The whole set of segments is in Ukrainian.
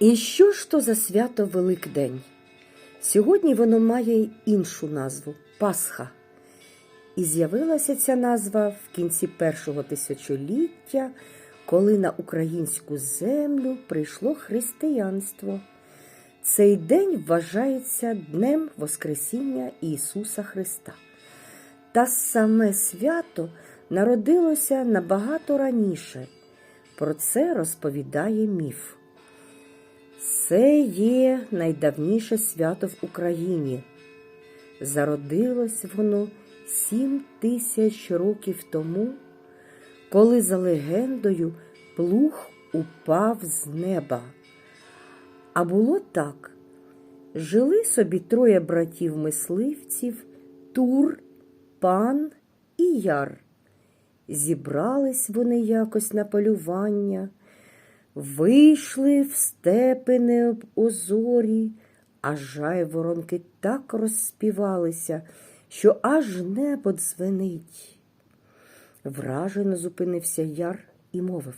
І що ж то за свято Великдень? Сьогодні воно має іншу назву Пасха. І з'явилася ця назва в кінці першого тисячоліття, коли на українську землю прийшло християнство. Цей день вважається Днем Воскресіння Ісуса Христа. Та саме свято народилося набагато раніше. Про це розповідає міф. Це є найдавніше свято в Україні. Зародилось воно сім тисяч років тому, коли за легендою плуг упав з неба. А було так: жили собі троє братів-мисливців Тур, Пан і Яр. Зібрались вони якось на полювання, вийшли в степи неозорі, а жайворонки так розспівалися, що аж небо дзвенить. Вражено зупинився яр і мовив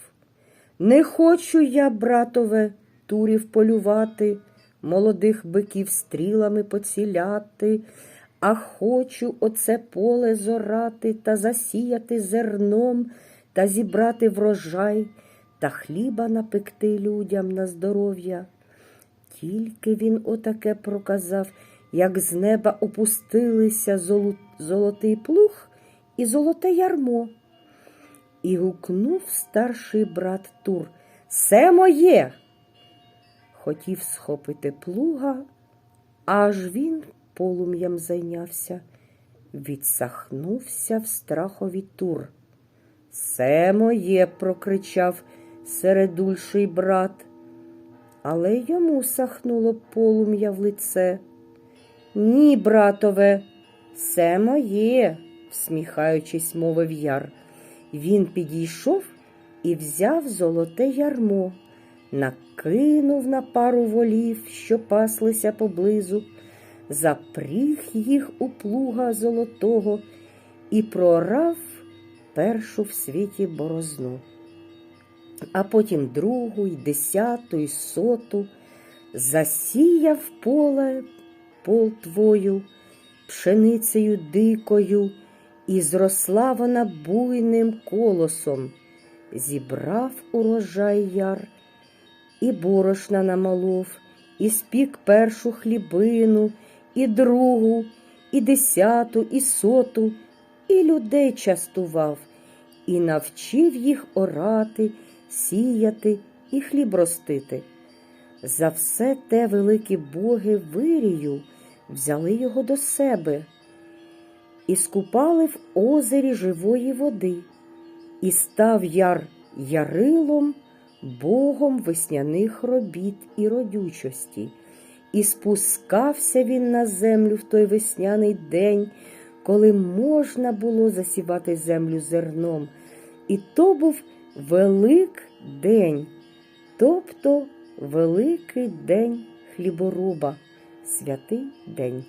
Не хочу я, братове, турів полювати, молодих биків стрілами поціляти, а хочу оце поле зорати та засіяти зерном та зібрати врожай та хліба напекти людям на здоров'я. Тільки він отаке проказав, як з неба опустилися золотий плуг і золоте ярмо. І гукнув старший брат Тур Се моє. Хотів схопити плуга, аж він полум'ям зайнявся, відсахнувся в страхові тур. Се моє, прокричав середульший брат, але йому сахнуло полум'я в лице. Ні, братове, все моє, всміхаючись, мовив яр. Він підійшов і взяв золоте ярмо, накинув на пару волів, що паслися поблизу, запріг їх у плуга золотого і прорав першу в світі борозну, а потім другу, й десяту, й соту, засіяв поле пол твою, пшеницею дикою, і зросла вона буйним колосом, зібрав урожай яр, і борошна намолов, і спік першу хлібину, і другу, і десяту, і соту, і людей частував, і навчив їх орати, сіяти і хліб ростити. За все те великі боги вирію взяли його до себе і скупали в озері живої води, і став яр ярилом, богом весняних робіт і родючості, і спускався він на землю в той весняний день, коли можна було засівати землю зерном. І то був велик день, тобто Великий день хліборуба, святий день.